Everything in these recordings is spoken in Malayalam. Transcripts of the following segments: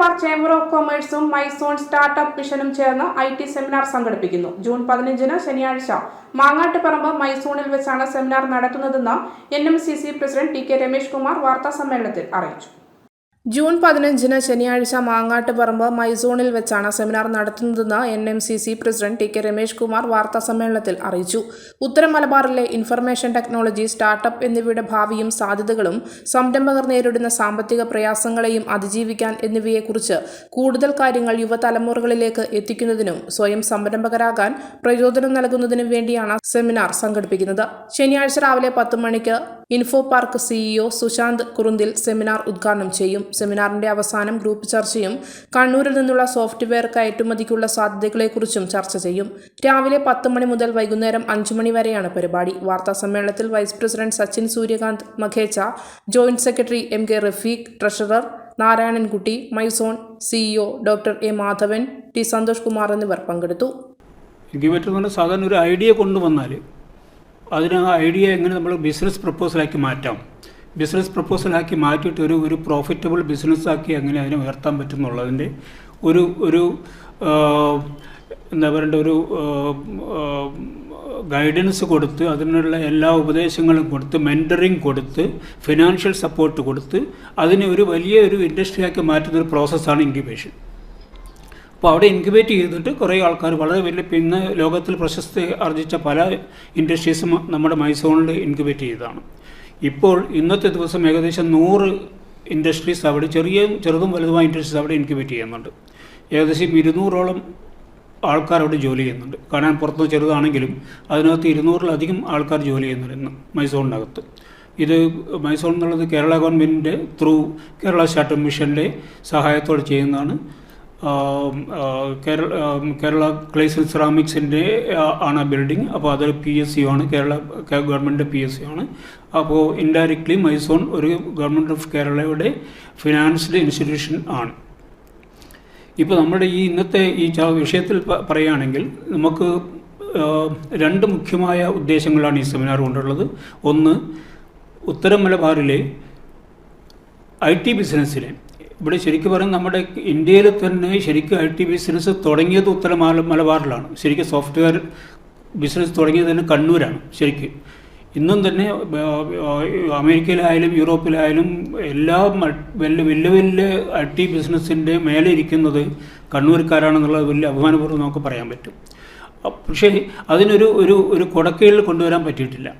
മലബാർ ചേംബർ ഓഫ് കൊമേഴ്സും മൈസോൺ സ്റ്റാർട്ടപ്പ് മിഷനും ചേർന്ന് ഐ ടി സെമിനാർ സംഘടിപ്പിക്കുന്നു. ജൂൺ പതിനഞ്ചിന് ശനിയാഴ്ച മാങ്ങാട്ടുപറമ്പ് മൈസൂണിൽ വെച്ചാണ് സെമിനാർ നടത്തുന്നതെന്ന് N M C C president T K Ramesh Kumar വാർത്താസമ്മേളനത്തിൽ അറിയിച്ചു. ജൂൺ പതിനഞ്ചിന് ശനിയാഴ്ച മാങ്ങാട്ടുപറമ്പ് മൈസോണിൽ വെച്ചാണ് സെമിനാർ നടത്തുന്നതെന്ന് N M C C president T K Ramesh Kumar വാർത്താസമ്മേളനത്തിൽ അറിയിച്ചു. ഉത്തര മലബാറിലെ ഇൻഫർമേഷൻ ടെക്നോളജി സ്റ്റാർട്ടപ്പ് എന്നിവയുടെ ഭാവിയും സാധ്യതകളും സംരംഭകർ നേരിടുന്ന സാമ്പത്തിക പ്രയാസങ്ങളെയും അതിജീവിക്കാൻ എന്നിവയെക്കുറിച്ച് കൂടുതൽ കാര്യങ്ങൾ യുവതലമുറകളിലേക്ക് എത്തിക്കുന്നതിനും സ്വയം സംരംഭകരാകാൻ പ്രചോദനം നൽകുന്നതിനും വേണ്ടിയാണ് സെമിനാർ സംഘടിപ്പിക്കുന്നത്. ശനിയാഴ്ച രാവിലെ പത്ത് മണിക്ക് info park CEO Sushanth Kurunthil seminar ഉദ്ഘാടനം ചെയ്യും. സെമിനാറിന്റെ അവസാനം ഗ്രൂപ്പ് ചർച്ചയും കണ്ണൂരിൽ നിന്നുള്ള സോഫ്റ്റ്വെയർ കയറ്റുമതിക്കുള്ള സാധ്യതകളെക്കുറിച്ചും ചർച്ച ചെയ്യും. രാവിലെ പത്ത് മണി മുതൽ വൈകുന്നേരം അഞ്ചു മണി വരെയാണ് പരിപാടി. വാർത്താ സമ്മേളനത്തിൽ vice president Sachin Suryakant Makhecha joint secretary M K Rafeeq treasurer Narayanankutty Maizone CEO doctor A Madhavan T Santhosh Kumar എന്നിവർ പങ്കെടുത്തു. സാധാരണ ഒരു ഐഡിയ കൊണ്ടുവന്നാൽ അതിന് ആ ഐഡിയ എങ്ങനെ നമ്മൾ ബിസിനസ് പ്രപ്പോസലാക്കി മാറ്റാം? ബിസിനസ് പ്രപ്പോസലാക്കി മാറ്റിയിട്ട് ഒരു ഒരു പ്രോഫിറ്റബിൾ ബിസിനസ്സാക്കി എങ്ങനെ അതിനെ ഉയർത്താൻ പറ്റും എന്നുള്ളതിന്റെ ഒരു ഒരു എന്താ പറയേണ്ട ഒരു ഗൈഡൻസ് കൊടുത്ത് അതിനുള്ള എല്ലാ ഉപദേശങ്ങളും കൊടുത്ത് മെന്ററിങ് കൊടുത്ത് ഫിനാൻഷ്യൽ സപ്പോർട്ട് കൊടുത്ത് അതിനെ ഒരു വലിയ ഒരു ഇൻഡസ്ട്രിയാക്കി മാറ്റുന്ന ഒരു പ്രോസസ്സാണ് ഇൻക്യുബേഷൻ അപ്പോൾ അവിടെ ഇൻക്യുബേറ്റ് ചെയ്തിട്ട് കുറേ ആൾക്കാർ വളരെ വലിയ പിന്നെ ലോകത്തിൽ പ്രശസ്തി ആർജിച്ച പല ഇൻഡസ്ട്രീസും നമ്മുടെ മൈസൂണിൽ ഇൻക്യുബേറ്റ് ചെയ്തതാണ്. ഇപ്പോൾ ഇന്നത്തെ ദിവസം ഏകദേശം നൂറ് ഇൻഡസ്ട്രീസ് അവിടെ ചെറിയ ചെറുതും വലുതുമായ ഇൻഡസ്ട്രീസ് അവിടെ ഇൻക്യുബേറ്റ് ചെയ്യുന്നുണ്ട്. ഏകദേശം ഇരുന്നൂറോളം ആൾക്കാർ അവിടെ ജോലി ചെയ്യുന്നുണ്ട്. കാണാൻ പുറത്ത് ചെറുതാണെങ്കിലും അതിനകത്ത് ഇരുന്നൂറിലധികം ആൾക്കാർ ജോലി ചെയ്യുന്നുണ്ട് ഇന്ന് മൈസൂറിനകത്ത് ഇത് മൈസൂർ എന്നുള്ളത് കേരള ഗവൺമെന്റിന്റെ ത്രൂ കേരള സ്റ്റാർട്ടപ്പ് മിഷന്റെ സഹായത്തോടെ ചെയ്യുന്നതാണ്. കേരള കേരള ക്ലേസൽ സെറാമിക്സിന്റെ ആണ് ബിൽഡിംഗ്. അപ്പോൾ അതൊരു പി എസ് സി ആണ്. Kerala government P S C ആണ്. അപ്പോൾ ഇൻഡയറക്ട്ലി മൈസോൺ ഒരു ഗവൺമെന്റ് ഓഫ് കേരളയുടെ ഫിനാൻസ്ഡ് ഇൻസ്റ്റിറ്റ്യൂഷൻ ആണ്. ഇപ്പോൾ നമ്മുടെ ഈ ഇന്നത്തെ ഈ വിഷയത്തിൽ പറയുകയാണെങ്കിൽ നമുക്ക് രണ്ട് മുഖ്യമായ ഉദ്ദേശങ്ങളാണ് ഈ സെമിനാർ കൊണ്ടുള്ളത്. ഒന്ന് ഉത്തര മലബാറിലെ ഐ ടി ബിസിനസ്സിനെ ഇവിടെ ശരിക്കും പറഞ്ഞാൽ നമ്മുടെ ഇന്ത്യയിൽ തന്നെ ശരിക്കും ഐ ടി ബിസിനസ് തുടങ്ങിയത് ഉത്തര മല മലബാറിലാണ്. ശരിക്കും സോഫ്റ്റ്വെയർ ബിസിനസ് തുടങ്ങിയത് തന്നെ കണ്ണൂരാണ് ശരിക്കും. ഇന്നും തന്നെ അമേരിക്കയിലായാലും യൂറോപ്പിലായാലും എല്ലാ വലിയ വലിയ വലിയ ഐ ടി ബിസിനസ്സിന്റെ മേലെ ഇരിക്കുന്നത് കണ്ണൂർക്കാരാണെന്നുള്ളത് വലിയ അഭിമാനപൂർവം നമുക്ക് പറയാൻ പറ്റും. പക്ഷേ അതിനൊരു ഒരു ഒരു കുടക്കീഴിൽ കൊണ്ടുവരാൻ പറ്റിയിട്ടില്ല.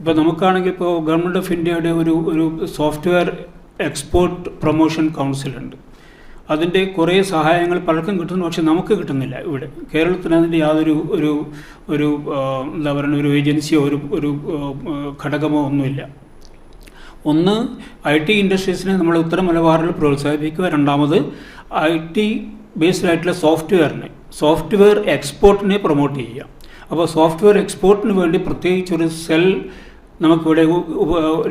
ഇപ്പോൾ നമുക്കാണെങ്കിൽ ഇപ്പോൾ ഗവൺമെന്റ് ഓഫ് ഇന്ത്യയുടെ ഒരു ഒരു സോഫ്റ്റ്വെയർ എക്സ്പോർട്ട് പ്രൊമോഷൻ കൗൺസിലുണ്ട് അതിന്റെ കുറേ സഹായങ്ങൾ പലർക്കും കിട്ടുന്നു പക്ഷെ നമുക്ക് കിട്ടുന്നില്ല ഇവിടെ. കേരളത്തിന് അതിന്റെ യാതൊരു ഒരു ഒരു എന്താ പറയുക ഒരു ഏജൻസിയോ ഒരു ഒരു ഘടകമോ ഒന്നുമില്ല. ഒന്ന് ഐ ടി ഇൻഡസ്ട്രീസിനെ നമ്മൾ ഉത്തര മലബാറിൽ പ്രോത്സാഹിപ്പിക്കുക. രണ്ടാമത് ഐ ടി ബേസ്ഡ് ആയിട്ടുള്ള സോഫ്റ്റ്വെയറിനെ സോഫ്റ്റ്വെയർ എക്സ്പോർട്ടിനെ പ്രൊമോട്ട് ചെയ്യുക. അപ്പോൾ സോഫ്റ്റ്വെയർ എക്സ്പോർട്ടിന് വേണ്ടി പ്രത്യേകിച്ചൊരു സെൽ നമുക്കിവിടെ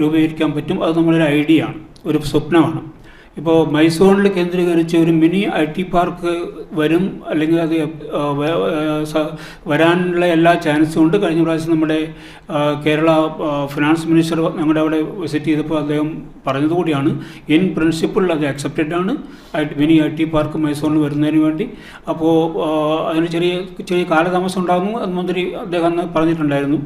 രൂപീകരിക്കാൻ പറ്റും. അത് നമ്മളൊരു ഐഡിയ ആണ്. ഒരു സ്വപ്നമാണ്. ഇപ്പോൾ മൈസൂറിൽ കേന്ദ്രീകരിച്ച് ഒരു മിനി ഐ ടി പാർക്ക് വരും അല്ലെങ്കിൽ അത് വരാനുള്ള എല്ലാ ചാൻസും ഉണ്ട്. കഴിഞ്ഞ പ്രാവശ്യം നമ്മുടെ കേരള ഫിനാൻസ് മിനിസ്റ്റർ ഞങ്ങളുടെ അവിടെ വിസിറ്റ് ചെയ്തപ്പോൾ അദ്ദേഹം പറഞ്ഞതുകൂടിയാണ് ഇൻ പ്രിൻസിപ്പിൾ അത് അക്സെപ്റ്റഡ് ആണ്. മിനി ഐ ടി പാർക്ക് മൈസൂറിൽ വരുന്നതിന് വേണ്ടി. അപ്പോൾ അതിന് ചെറിയ ചെറിയ കാലതാമസം ഉണ്ടാകുന്നു മന്ത്രി അദ്ദേഹം അന്ന് പറഞ്ഞിട്ടുണ്ടായിരുന്നു.